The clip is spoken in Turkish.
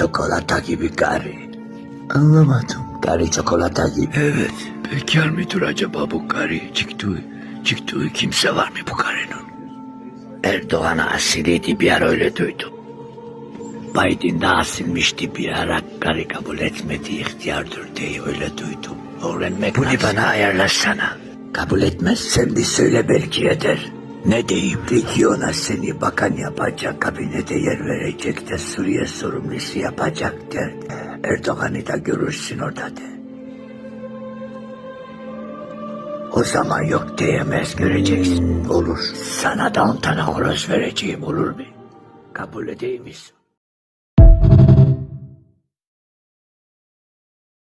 çikolata gibi karı. Anlamadım. Karı çikolata gibi. Evet. Bekar mıdır acaba bu karı? Çıktığı, çıktığı kimse var mı bu karının? Erdoğan'a asiliydi bir ara öyle duydum. Biden de asilmişti bir ara karı kabul etmedi ihtiyardır diye öyle duydum. Öğrenmek Bunu lazım. bana ayarlasana. Kabul etmezsen bir söyle belki eder. Ne diyeyim? De ki ona seni bakan yapacak, kabinete yer verecek de Suriye sorumlusu yapacak der. Erdoğan'ı da görürsün orada de. O zaman yok diyemez göreceksin. Olur. Sana da on tane horoz vereceğim olur mu? Kabul edeyim misin?